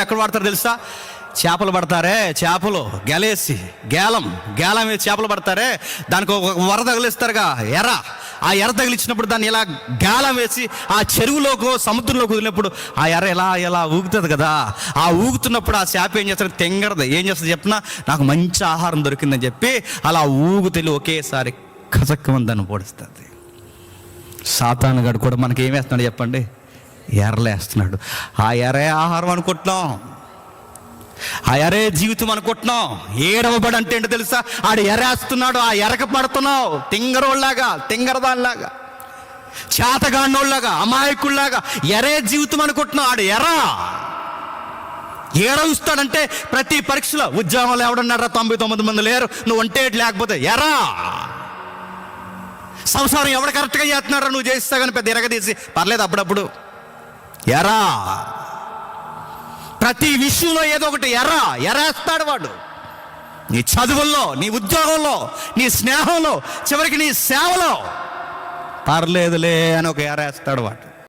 ఎక్కడ పడతారు తెలుసా? చేపలు పడతారే చేపలు గెలేసి గేలం గేలం వేసి చేపలు పడతారే దానికి ఒక వర తగిలిస్తారుగా ఎర. ఆ ఎర తగిలిచ్చినప్పుడు దాన్ని ఇలా గాలం వేసి ఆ చెరువులోకో సముద్రంలోకి వదిలినప్పుడు ఆ ఎర ఎలా ఎలా ఊగుతుంది కదా? ఆ ఊగుతున్నప్పుడు ఆ చేప ఏం చేస్తుంది? తెంగరదు. ఏం చేస్తుంది చెప్పినా? నాకు మంచి ఆహారం దొరికిందని చెప్పి అలా ఊగుతెలి ఒకేసారి కసక్కమని దాన్ని పొడుస్తుంది. సాతాను గడు కూడా మనకి ఏం వేస్తున్నాడు చెప్పండి? ఎర్రలేస్తున్నాడు. ఆ ఎరే ఆహారం అనుకుంటున్నాం. ఆ ఎరే జీవితం అనుకుంటున్నాం. ఏడవబడి అంటే ఏంటో తెలుసా? ఆడు ఎరేస్తున్నాడు ఆ ఎరక పడుతున్నావు. తింగరోళ్ళలాగా తింగరదానిలాగా చేతగాండోళ్ళగా అమాయకుల్లాగా ఎరే జీవితం అనుకుంటున్నావు. ఆడు ఎరా ఏడవుస్తాడంటే ప్రతి పరీక్షలో ఉద్యోగంలో ఎవడున్నారా? తొంభై తొమ్మిది మంది లేరు. నువ్వు ఒంటే లేకపోతే ఎరా సంసారం ఎవడు కరెక్ట్గా చేస్తున్నారా నువ్వు చేస్తా కానీ పెద్ద ఎరగదీసి పర్లేదు అప్పుడప్పుడు. ఎరా. ప్రతి విషయంలో ఏదో ఒకటి ఎర్ర ఎరేస్తాడు వాడు. నీ చదువుల్లో నీ ఉద్యోగంలో నీ స్నేహంలో చివరికి నీ సేవలో. పర్లేదులే అని ఒక ఎరేస్తాడు వాడు.